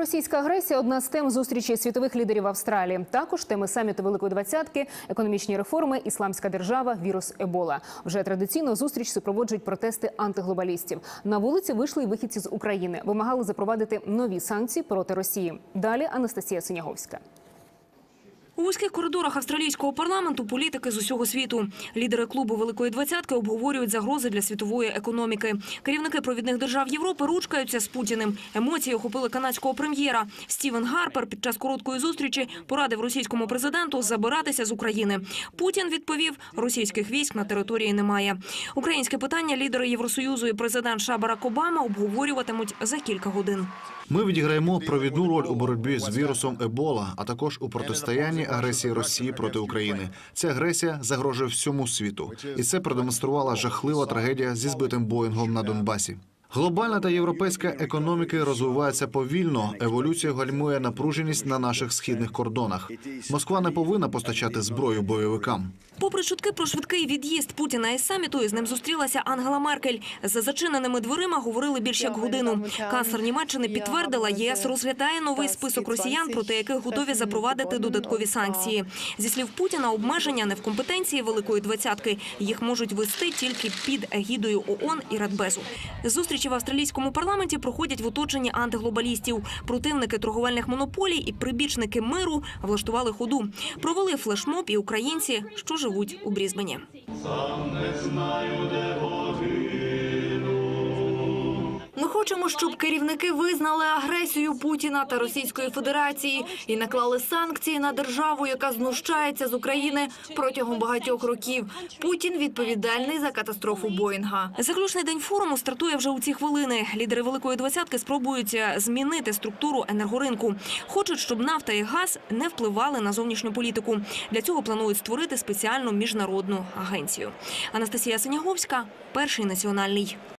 Російська агресія одна з тем зустрічі світових лідерів Австралії. Також теми саміту Великої двадцятки, економічні реформи, ісламська держава, вірус Ебола. Вже традиційно зустріч супроводжують протести антиглобалістів. На вулиці вийшли й вихідці з України. Вимагали запровадити нові санкції проти Росії. Далі Анастасія Синяговська. У вузьких коридорах австралійського парламенту політики з усього світу. Лідери клубу Великої двадцятки обговорюють загрози для світової економіки. Керівники провідних держав Європи ручкаються з Путіним. Емоції охопили канадського прем'єра. Стівен Гарпер під час короткої зустрічі порадив російському президенту забиратися з України. Путін відповів: російських військ на території немає. Українське питання лідери Євросоюзу і президент США Барак Обама обговорюватимуть за кілька годин. Ми відіграємо провідну роль у боротьбі з вірусом Ебола, а також у протистоянні агресії Росії проти України. Ця агресія загрожує всьому світу, і це продемонструвала жахлива трагедія зі збитим Боїнгом на Донбасі. Глобальна та європейська економіки розвиваються повільно. Еволюція гальмує напруженість на наших східних кордонах. Москва не повинна постачати зброю бойовикам. Попри чутки про швидкий від'їзд Путіна із саміту, із ним зустрілася Ангела Меркель. За зачиненими дверима говорили більш як годину. Канцлер Німеччини підтвердила, ЄС розглядає новий список росіян, проти яких готові запровадити додаткові санкції. Зі слів Путіна, обмеження не в компетенції Великої двадцятки. Їх можуть вести тільки під егідою ООН і Радбезу. Зустрічі в австралійському парламенті проходять в оточенні антиглобалістів. Противники торговельних монополій і прибічники миру влаштували ходу. Провели флешмоб і українці, що живуть у Брізбені. Ми хочемо, щоб керівники визнали агресію Путіна та Російської Федерації і наклали санкції на державу, яка знущається з України протягом багатьох років. Путін відповідальний за катастрофу Боїнга. Заключний день форуму стартує вже у ці хвилини. Лідери Великої двадцятки спробують е, змінити структуру енергоринку. Хочуть, щоб нафта і газ не впливали на зовнішню політику. Для цього планують створити спеціальну міжнародну агенцію. Анастасія Синяговська, перший національний.